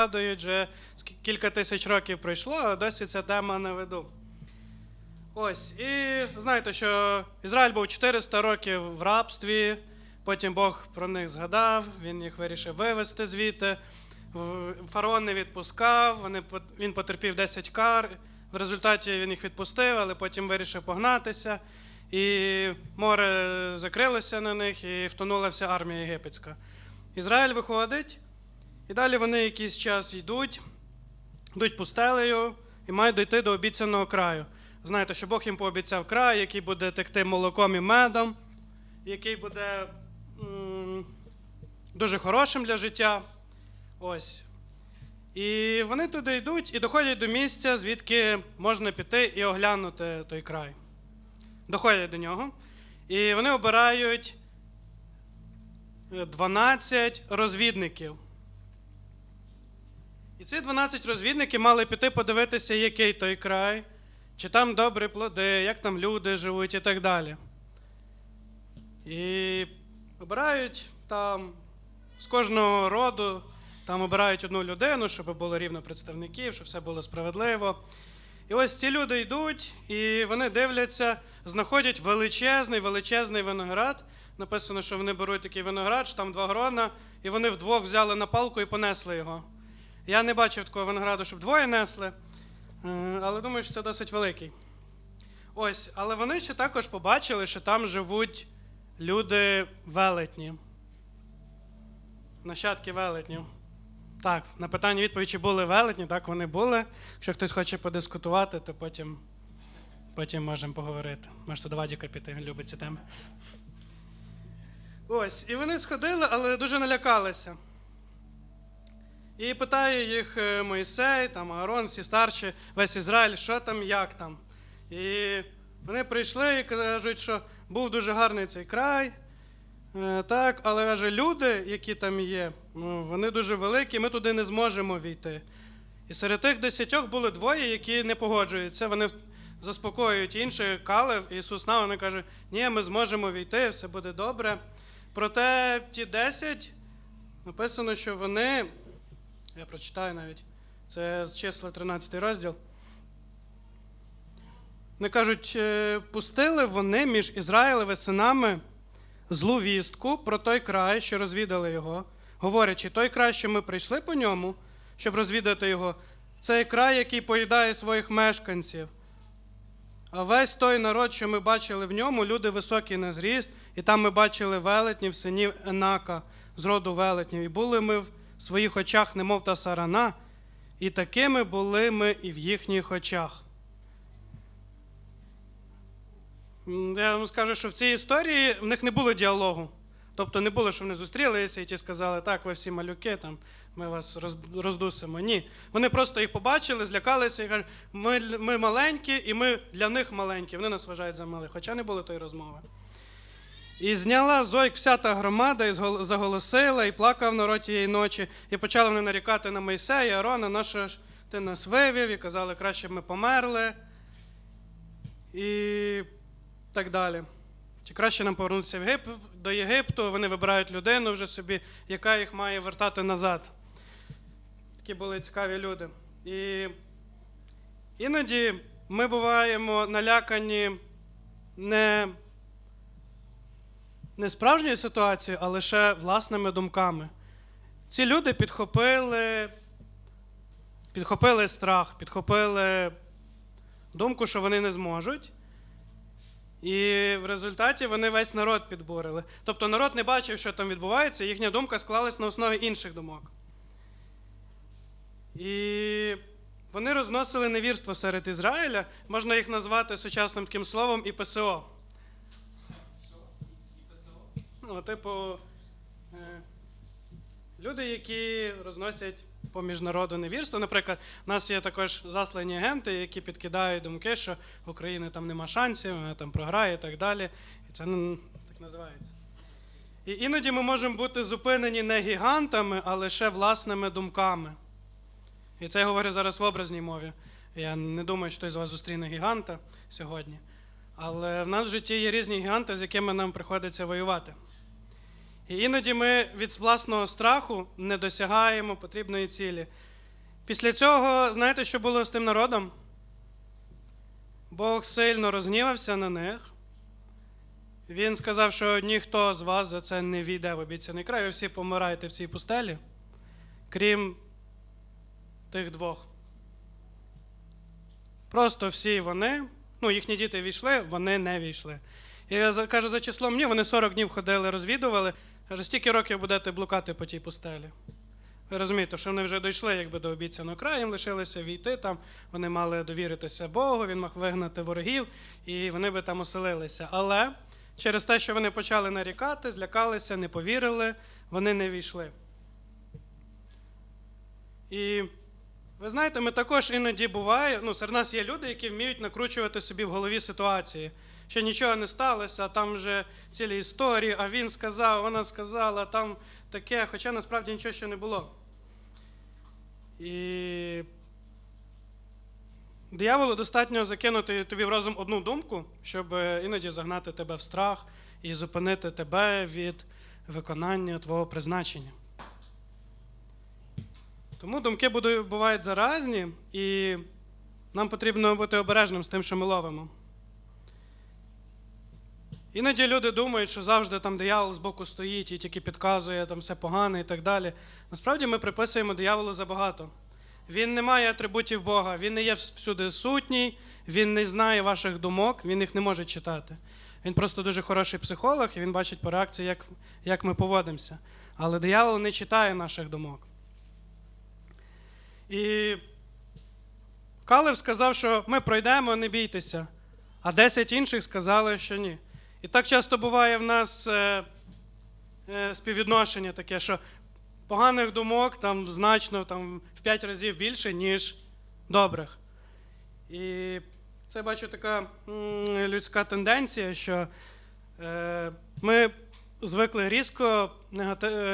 згадують, вже кілька тисяч років пройшло, а досі ця тема на виду. Ось, і знаєте, що Ізраїль був 400 років в рабстві, потім Бог про них згадав, він їх вирішив вивезти звідти. Фараон не відпускав, вони, він потерпів 10 кар. В результаті він їх відпустив, але потім вирішив погнатися. І море закрилося на них, і втонула вся армія єгипетська. Ізраїль виходить, і далі вони якийсь час йдуть, йдуть пустелею і мають дійти до обіцяного краю. Знаєте, що Бог їм пообіцяв край, який буде текти молоком і медом, який буде дуже хорошим для життя. Ось. І вони туди йдуть і доходять до місця, звідки можна піти і оглянути той край. Доходять до нього. І вони обирають е, 12 розвідників. І ці 12 розвідників мали піти подивитися, який той край, чи там добрі плоди, як там люди живуть і так далі. І обирають там з кожного роду, там обирають одну людину, щоб було рівно представників, щоб все було справедливо. І ось ці люди йдуть, і вони дивляться, знаходять величезний, величезний виноград. Написано, що вони беруть такий виноград, що там два грона, і вони вдвох взяли на палку і понесли його. Я не бачив такого винограду, щоб двоє несли, е, але думаю, що це досить великий. Ось, але вони ще також побачили, що там живуть люди велетні. Нащадки велетнів. Так, на питання відповідь, чи були велетні, так вони були. Якщо хтось хоче подискутувати, то потім, потім можемо поговорити. Можете до Вадіка піти, він любить ці теми. Ось, і вони сходили, але дуже налякалися. І питає їх е, Моїсей, там Аарон, всі старші, весь Ізраїль, що там, як там. І вони прийшли і кажуть, що був дуже гарний цей край. Е, Так, але каже, люди, які там є, ну, вони дуже великі, ми туди не зможемо війти. І серед тих десятьох були двоє, які не погоджуються. Вони заспокоюють інших, Калев, Ісус на вони кажуть, ні, ми зможемо війти, все буде добре. Проте ті десять написано, що вони, я прочитаю навіть, це з числа 13 розділ. Вони кажуть, «Е, пустили вони між Ізраїлевими синами злу вістку про той край, що розвідали його, говорячи, той край, що ми прийшли по ньому, щоб розвідати його, це край, який поїдає своїх мешканців. А весь той народ, що ми бачили в ньому, люди високі на зріст, і там ми бачили велетнів, синів Енака, з роду велетнів. І були ми в своїх очах, немов та сарана, і такими були ми і в їхніх очах. Я вам скажу, що в цій історії в них не було діалогу. Тобто не було, що вони зустрілися і ті сказали, так, ви всі малюки, там, ми вас роздусимо. Ні. Вони просто їх побачили, злякалися і кажуть, ми, ми маленькі, і ми для них маленькі. Вони нас вважають за малих, хоча не було тої розмови. І зняла зойк вся та громада, і заголосила, і плакав народ тієї ночі, і почали вони нарікати на Мойсея, Арона, на що ж ти нас вивів, і казали, краще б ми померли. І так далі. Чи краще нам повернутися в Єгип... до Єгипту, вони вибирають людину вже собі, яка їх має вертати назад. Такі були цікаві люди. І іноді ми буваємо налякані не, не справжньою ситуацією, а лише власними думками. Ці люди підхопили, підхопили страх, підхопили думку, що вони не зможуть. І в результаті вони весь народ підбурили. Тобто народ не бачив, що там відбувається, їхня думка склалась на основі інших думок. І вони розносили невірство серед Ізраїля, можна їх назвати сучасним таким словом і Ну, типу, е, люди, які розносять по міжнародну невірство. Наприклад, у нас є також заслані агенти, які підкидають думки, що в Україні там нема шансів, вона там програє і так далі. І це ну, так називається. І іноді ми можемо бути зупинені не гігантами, а лише власними думками. І це я говорю зараз в образній мові. Я не думаю, що хтось з вас зустріне гіганта сьогодні. Але в нас в житті є різні гіганти, з якими нам приходиться воювати. І іноді ми від власного страху не досягаємо потрібної цілі. Після цього, знаєте, що було з тим народом? Бог сильно розгнівався на них. Він сказав, що ніхто з вас за це не війде в обіцяний край, ви всі помираєте в цій пустелі, крім тих двох. Просто всі вони, ну, їхні діти війшли, вони не війшли. Я кажу, за числом днів, вони 40 днів ходили, розвідували. Каже, стільки років будете блукати по тій пустелі. Ви розумієте, що вони вже дійшли якби, до обіцяного краю, їм лишилося війти там, вони мали довіритися Богу, він мав вигнати ворогів, і вони би там оселилися. Але через те, що вони почали нарікати, злякалися, не повірили, вони не війшли. І ви знаєте, ми також іноді буває, ну, серед нас є люди, які вміють накручувати собі в голові ситуації, що нічого не сталося, там вже цілі історії, а він сказав, вона сказала, там таке, хоча насправді нічого ще не було. І дияволу достатньо закинути тобі в розум одну думку, щоб іноді загнати тебе в страх і зупинити тебе від виконання твого призначення. Тому думки бувають заразні, і нам потрібно бути обережним з тим, що ми ловимо. Іноді люди думають, що завжди там диявол збоку стоїть і тільки підказує там все погане і так далі. Насправді ми приписуємо дияволу забагато. Він не має атрибутів Бога, він не є всюди сутній, він не знає ваших думок, він їх не може читати. Він просто дуже хороший психолог, і він бачить по реакції, як, як ми поводимося. Але диявол не читає наших думок. І Калев сказав, що ми пройдемо, не бійтеся, а 10 інших сказали, що ні. І так часто буває в нас е, е, співвідношення таке, що поганих думок там значно там, в 5 разів більше, ніж добрих. І це бачу така людська тенденція, що е, ми звикли різко,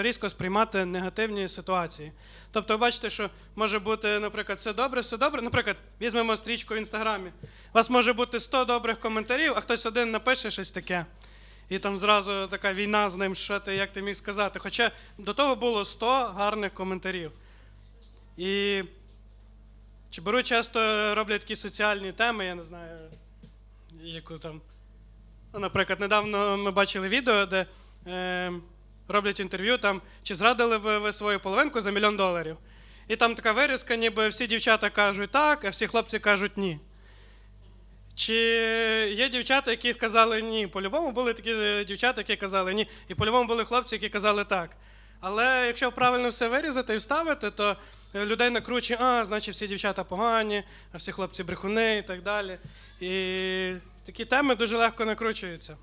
різко сприймати негативні ситуації. Тобто, ви бачите, що може бути, наприклад, все добре, все добре. Наприклад, візьмемо стрічку в інстаграмі. У вас може бути 100 добрих коментарів, а хтось один напише щось таке. І там зразу така війна з ним, що ти, як ти міг сказати. Хоча до того було 100 гарних коментарів. І чи беру часто роблять такі соціальні теми, я не знаю, яку там. Ну, наприклад, недавно ми бачили відео, де е, роблять інтерв'ю, там, чи зрадили ви, ви свою половинку за мільйон доларів. І там така вирізка, ніби всі дівчата кажуть так, а всі хлопці кажуть ні. Чи є дівчата, які казали ні? По-любому були такі дівчата, які казали ні, і по-любому були хлопці, які казали так. Але якщо правильно все вирізати і вставити, то людей накручує, а, значить, всі дівчата погані, а всі хлопці брехуни і так далі. І такі теми дуже легко накручуються.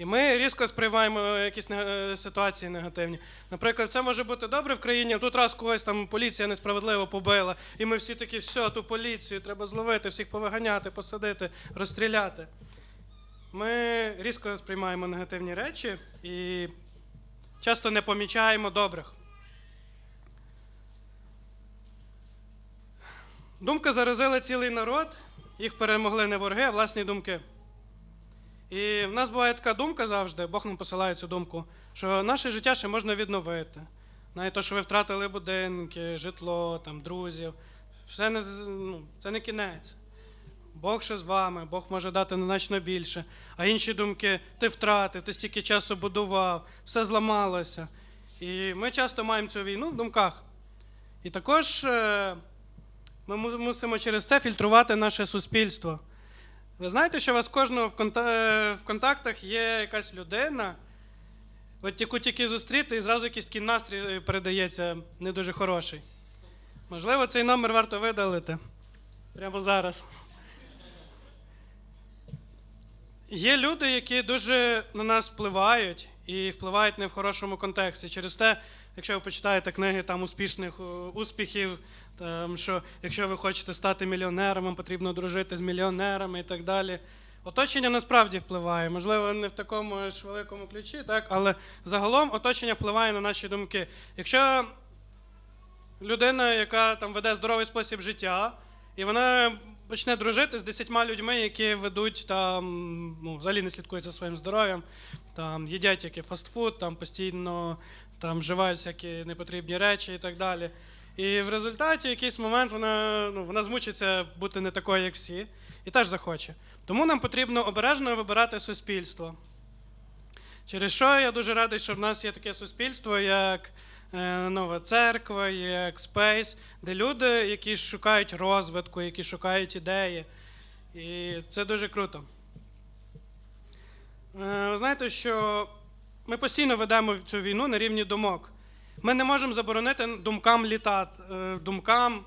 І ми різко сприймаємо якісь ситуації негативні. Наприклад, це може бути добре в країні, тут раз когось там поліція несправедливо побила, і ми всі такі, все, ту поліцію треба зловити, всіх повиганяти, посадити, розстріляти. Ми різко сприймаємо негативні речі і часто не помічаємо добрих. Думка заразила цілий народ, їх перемогли не вороги, а власні думки. І в нас буває така думка завжди, Бог нам посилає цю думку, що наше життя ще можна відновити. Навіть те, що ви втратили будинки, житло, там, друзів, все не, ну, це не кінець. Бог ще з вами, Бог може дати значно більше. А інші думки, ти втратив, ти стільки часу будував, все зламалося. І ми часто маємо цю війну в думках. І також е, ми мусимо через це фільтрувати наше суспільство. Ви знаєте, що у вас кожного в, конта- е, в контактах є якась людина, от яку тільки зустріти, і зразу якийсь такий настрій передається не дуже хороший. Можливо, цей номер варто видалити прямо зараз. Є люди, які дуже на нас впливають і впливають не в хорошому контексті. Через те, якщо ви почитаєте книги там успішних е, успіхів, там, що якщо ви хочете стати мільйонером, вам потрібно дружити з мільйонерами і так далі. Оточення насправді впливає, можливо, не в такому ж великому ключі, так, але загалом оточення впливає на наші думки. Якщо людина, яка там веде здоровий спосіб життя, і вона почне дружити з десятьма людьми, які ведуть там, ну, взагалі не слідкують за своїм здоров'ям, там їдять тільки фастфуд, там постійно там вживають всякі непотрібні речі і так далі. І в результаті якийсь момент вона, ну, вона змучиться бути не такою, як всі, і теж захоче. Тому нам потрібно обережно вибирати суспільство. Через що я дуже радий, що в нас є таке суспільство, як е, Нова Церква, як Space, де люди, які шукають розвитку, які шукають ідеї. І це дуже круто. Е, Ви знаєте, що ми постійно ведемо цю війну на рівні думок. Ми не можемо заборонити думкам літати, е, думкам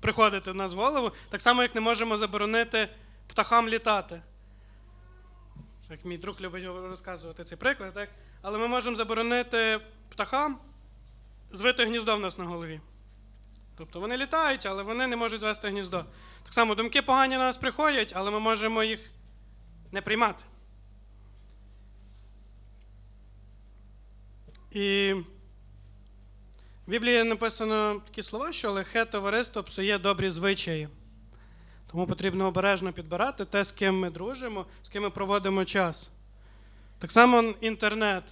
приходити в нас в голову, так само, як не можемо заборонити птахам літати. Як мій друг любить розказувати цей приклад, так? але ми можемо заборонити птахам звити гніздо в нас на голові. Тобто вони літають, але вони не можуть звести гніздо. Так само думки погані на нас приходять, але ми можемо їх не приймати. І в Біблії написано такі слова, що лихе товариство псує добрі звичаї. Тому потрібно обережно підбирати те, з ким ми дружимо, з ким ми проводимо час. Так само інтернет.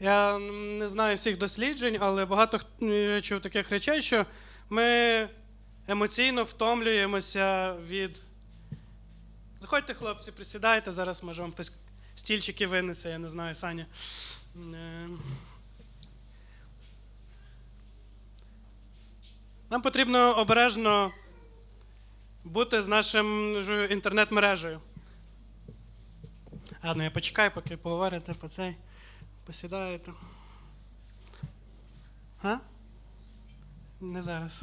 Я не знаю всіх досліджень, але багато хто- чув таких речей, що ми емоційно втомлюємося від. Заходьте, хлопці, присідайте, зараз може вам хтось стільчики винесе, я не знаю, Саня. Е, Нам потрібно обережно бути з нашою інтернет-мережею. Ладно, я почекаю, поки поговорите по цей. Посідаєте. А? Не зараз.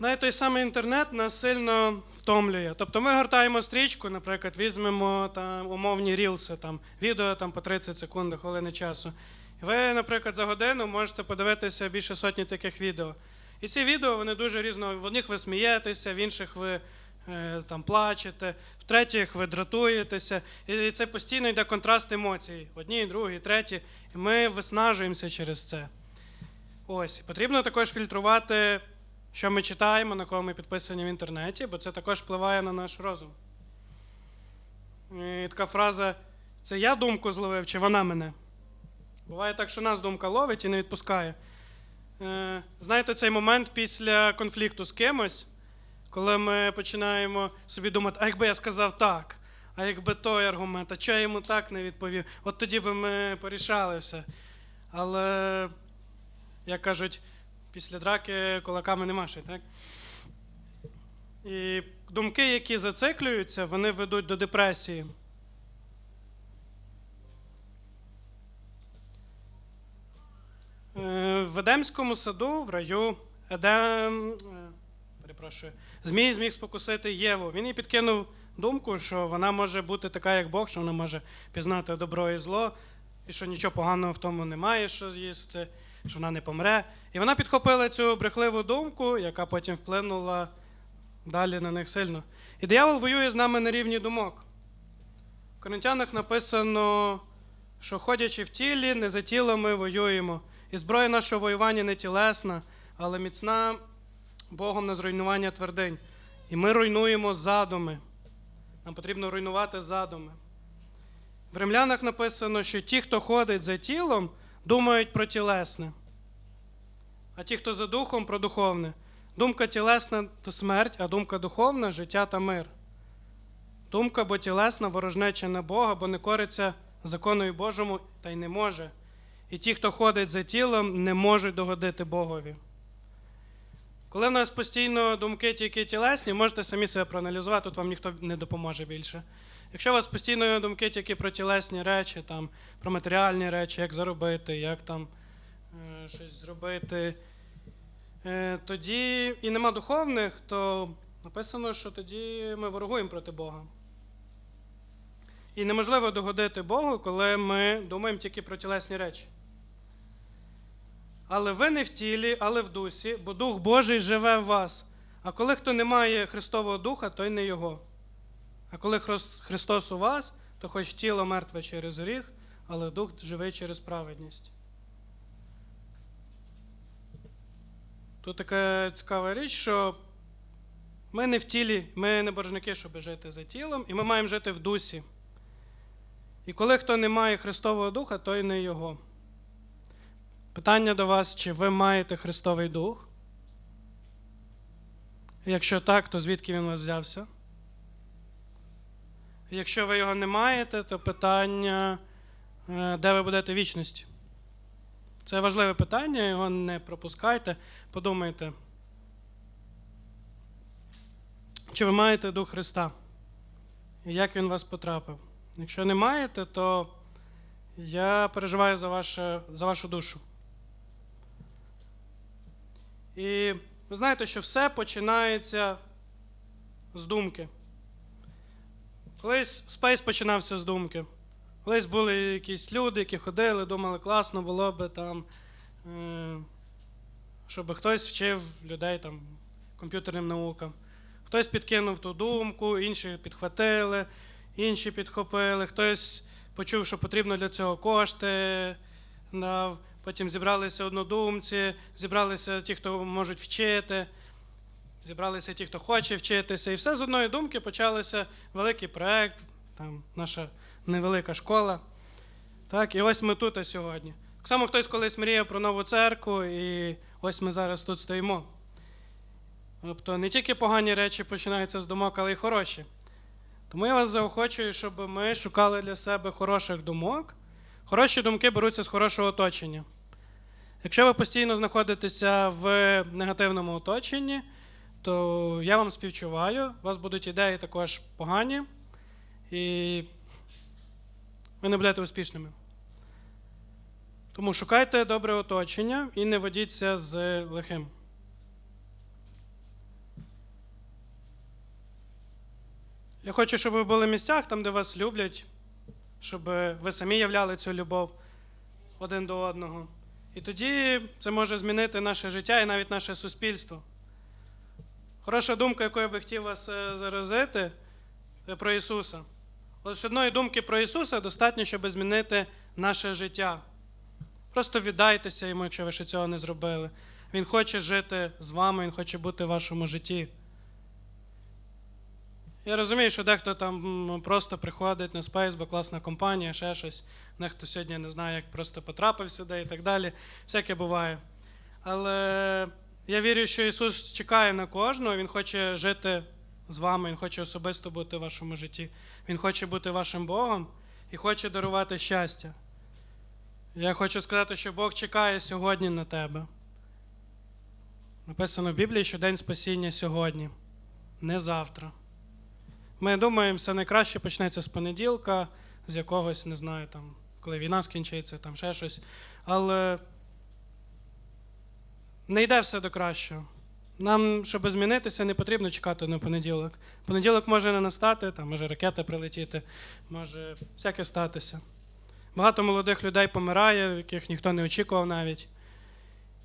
Навіть той самий інтернет нас сильно втомлює. Тобто ми гортаємо стрічку, наприклад, візьмемо там умовні рілси, там, відео там, по 30 секунд, хвилини часу. Ви, наприклад, за годину можете подивитися більше сотні таких відео. І ці відео вони дуже різно. В одних ви смієтеся, в інших ви е, там, плачете, в третіх ви дратуєтеся. І це постійно йде контраст емоцій. Одні, другі, треті. І ми виснажуємося через це. Ось. Потрібно також фільтрувати що ми читаємо, на кого ми підписані в інтернеті, бо це також впливає на наш розум. І така фраза: це я думку зловив, чи вона мене? Буває так, що нас думка ловить і не відпускає. Е, Знаєте, цей момент після конфлікту з кимось, коли ми починаємо собі думати, а якби я сказав так, а якби той аргумент, а чого я йому так не відповів, от тоді би ми порішали все. Але, як кажуть, після драки кулаками не машуть, так? І думки, які зациклюються, вони ведуть до депресії. Е, В Едемському саду, в раю, Едем, е, перепрошую, Змій зміг спокусити Єву. Він їй підкинув думку, що вона може бути така, як Бог, що вона може пізнати добро і зло, і що нічого поганого в тому немає, що з'їсти що вона не помре. І вона підхопила цю брехливу думку, яка потім вплинула далі на них сильно. І диявол воює з нами на рівні думок. В Коринтянах написано, що ходячи в тілі, не за тілом ми воюємо. І зброя нашого воювання не тілесна, але міцна Богом на зруйнування твердинь. І ми руйнуємо задуми. Нам потрібно руйнувати задуми. В римлянах написано, що ті, хто ходить за тілом, думають про тілесне, а ті, хто за духом, про духовне. Думка тілесна то смерть, а думка духовна життя та мир. Думка бо тілесна ворожнеча на Бога, бо не кориться законою Божому та й не може. І ті, хто ходить за тілом, не можуть догодити Богові. Коли в нас постійно думки тільки тілесні, можете самі себе проаналізувати, тут вам ніхто не допоможе більше. Якщо у вас постійно думки тільки про тілесні речі, там, про матеріальні речі, як заробити, як там е, щось зробити, е, тоді і нема духовних, то написано, що тоді ми ворогуємо проти Бога. І неможливо догодити Богу, коли ми думаємо тільки про тілесні речі. Але ви не в тілі, але в дусі, бо Дух Божий живе в вас. А коли хто не має Христового Духа, той не Його. А коли Христос у вас, то хоч тіло мертве через гріх, але дух живий через праведність. Тут така цікава річ, що ми не в тілі, ми не боржники, щоб жити за тілом, і ми маємо жити в дусі. І коли хто не має Христового Духа, то й не Його. Питання до вас, чи ви маєте Христовий Дух? Якщо так, то звідки він у вас взявся? Якщо ви його не маєте, то питання, е, де ви будете вічності? Це важливе питання, його не пропускайте. Подумайте. Чи ви маєте Дух Христа? І як він вас потрапив? Якщо не маєте, то я переживаю за, ваше, за вашу душу. І ви знаєте, що все починається з думки. Колись спейс починався з думки. Колись були якісь люди, які ходили, думали, класно було би там, е, щоб хтось вчив людей там, комп'ютерним наукам. Хтось підкинув ту думку, інші підхватили, інші підхопили, хтось почув, що потрібно для цього кошти. Потім зібралися однодумці, зібралися ті, хто можуть вчити, зібралися ті, хто хоче вчитися. І все з одної думки почалося великий проєкт, там наша невелика школа. Так, і ось ми тут сьогодні. Так само хтось колись мріяв про нову церкву, і ось ми зараз тут стоїмо. Тобто не тільки погані речі починаються з думок, але й хороші. Тому я вас заохочую, щоб ми шукали для себе хороших думок. Хороші думки беруться з хорошого оточення. Якщо ви постійно знаходитеся в негативному оточенні, то я вам співчуваю, у вас будуть ідеї також погані, і ви не будете успішними. Тому шукайте добре оточення і не водіться з лихим. Я хочу, щоб ви були в місцях, там, де вас люблять, щоб ви самі являли цю любов один до одного. І тоді це може змінити наше життя і навіть наше суспільство. Хороша думка, яку я би хотів вас е, заразити, це про Ісуса. Ось одної думки про Ісуса достатньо, щоб змінити наше життя. Просто віддайтеся йому, якщо ви ще цього не зробили. Він хоче жити з вами, Він хоче бути в вашому житті. Я розумію, що дехто там просто приходить на спейс, бо класна компанія, ще щось. Дехто сьогодні не знає, як просто потрапив сюди і так далі. Всяке буває. Але я вірю, що Ісус чекає на кожного, Він хоче жити з вами, Він хоче особисто бути в вашому житті. Він хоче бути вашим Богом і хоче дарувати щастя. Я хочу сказати, що Бог чекає сьогодні на тебе. Написано в Біблії, що день спасіння сьогодні, не завтра. Ми думаємо, все найкраще почнеться з понеділка, з якогось, не знаю, там, коли війна скінчиться, там ще щось. Але не йде все до кращого. Нам, щоб змінитися, не потрібно чекати на понеділок. Понеділок може не настати, там може ракета прилетіти, може всяке статися. Багато молодих людей помирає, яких ніхто не очікував навіть.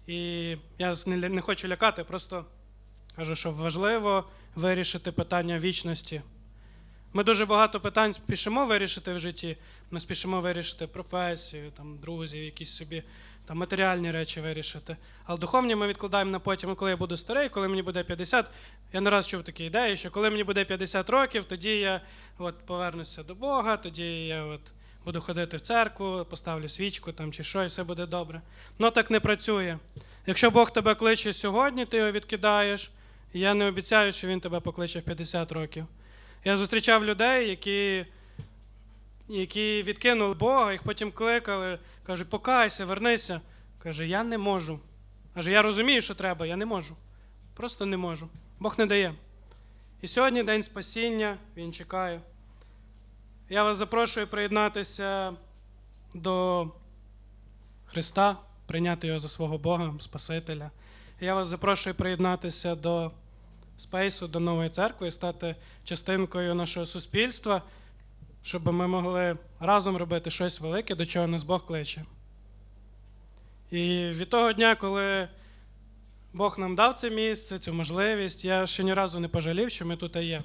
І я не, хочу лякати, просто кажу, що важливо вирішити питання вічності. Ми дуже багато питань спішимо вирішити в житті. Ми спішимо вирішити професію, там, друзів, якісь собі там, матеріальні речі вирішити. Але духовні ми відкладаємо на потім, коли я буду старий, коли мені буде 50. Я не раз чув такі ідеї, що коли мені буде 50 років, тоді я от, повернуся до Бога, тоді я от, буду ходити в церкву, поставлю свічку там, чи що, і все буде добре. Ну так не працює. Якщо Бог тебе кличе сьогодні, ти його відкидаєш, я не обіцяю, що він тебе покличе в 50 років. Я зустрічав людей, які, які відкинули Бога, їх потім кликали, кажуть, покайся, вернися. Каже, я не можу. Каже, я розумію, що треба, я не можу. Просто не можу. Бог не дає. І сьогодні день спасіння, Він чекає. Я вас запрошую приєднатися до Христа, прийняти його за свого Бога, Спасителя. Я вас запрошую приєднатися до спейсу, до нової церкви стати частинкою нашого суспільства, щоб ми могли разом робити щось велике, до чого нас Бог кличе. І від того дня, коли Бог нам дав це місце, цю можливість, я ще ні разу не пожалів, що ми тут є.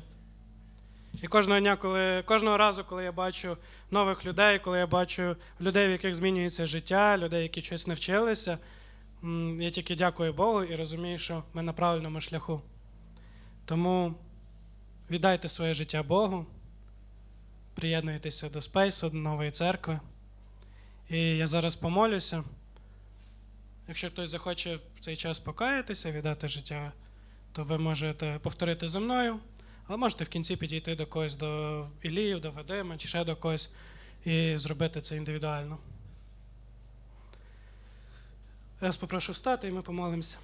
І кожного дня, коли кожного разу, коли я бачу нових людей, коли я бачу людей, в яких змінюється життя, людей, які щось навчилися, я тільки дякую Богу і розумію, що ми на правильному шляху. Тому віддайте своє життя Богу, приєднуйтеся до Спейсу, до нової церкви. І я зараз помолюся. Якщо хтось захоче в цей час покаятися, віддати життя, то ви можете повторити за мною, але можете в кінці підійти до когось, до Ілію, до Вадима чи ще до когось і зробити це індивідуально. Я вас попрошу встати і ми помолимося.